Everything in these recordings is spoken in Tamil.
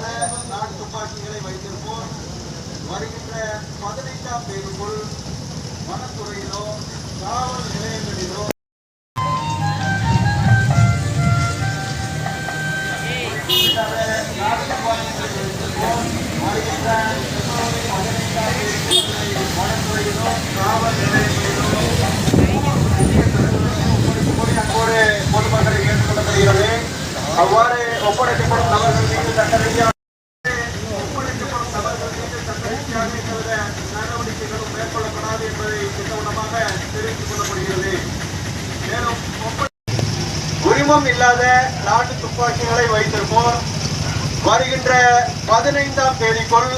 பல நாட்டுப்பாக்கிகளை வைத்திருப்போம். வருகின்ற பதினைந்தாம் தேதிக்குள் வனத்துறையிலோ காவல் நிலையங்களிலோ அவ்வாறு ஒப்படைக்கப்படும் நபர்கள் கொள்ளப்படுகிறது மேலும் உரிமம் இல்லாத நாட்டு துப்பாக்கிகளை வைத்திருப்போர். வருகின்ற பதினைந்தாம் தேதிக்குள்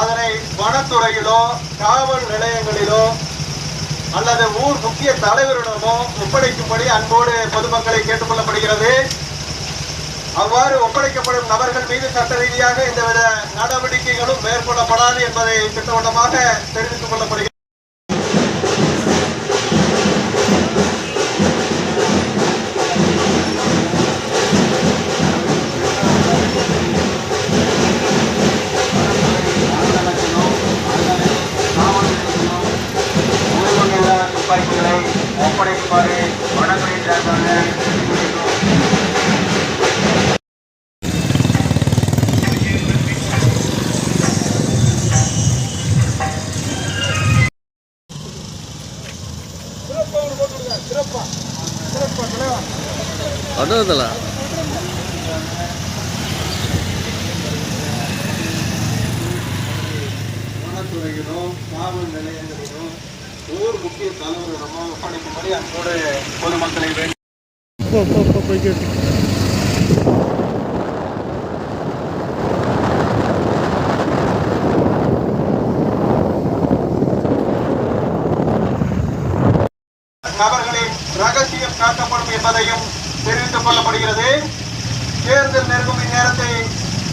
அதனை வனத்துறையிலோ காவல் நிலையங்களிலோ அல்லது ஊர் முக்கிய தலைவரிடமோ ஒப்படைக்கும்படி அன்போடு பொதுமக்களை கேட்டுக்கொள்ளப்படுகிறது. அவ்வாறு ஒப்படைக்கப்படும் நபர்கள் மீது சட்ட ரீதியாக எந்தவித நடவடிக்கைகளும் மேற்கொள்ளப்படாது என்பதை திட்டவட்டமாக தெரிவித்துக் கொள்ளப்படுகிறது. வாய்ப்புகளை ஒப்படைக்குமாறு வடமொழிக்காக அதான் வனத்துறையிலும் காவல் நிலையங்களிலும் ஊர் முக்கிய தலைவரிடமோ ஒப்படைக்கும்படி அன்போடு பொதுமக்களை வேண்டி நபர்களின் ரகசியம் காக்கப்படும் என்பதையும் தெரிவித்துக் கொள்ளப்படுகிறது. தேர்தல் நெருங்கும் இந்நேரத்தை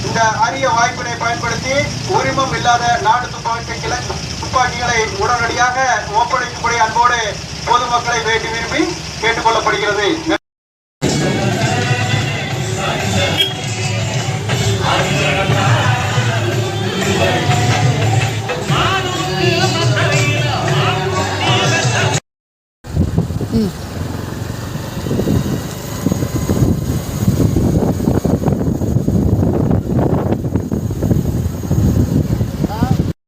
இந்த அரிய வாய்ப்பினை பயன்படுத்தி உரிமம் இல்லாத நாடு துப்பாக்கிகளை துப்பாக்கிகளை உடனடியாக ஒப்படைக்கும்படி அன்போடு பொதுமக்களை வேண்டி விரும்பி கேட்டுக்கொள்ளப்படுகிறது. ம்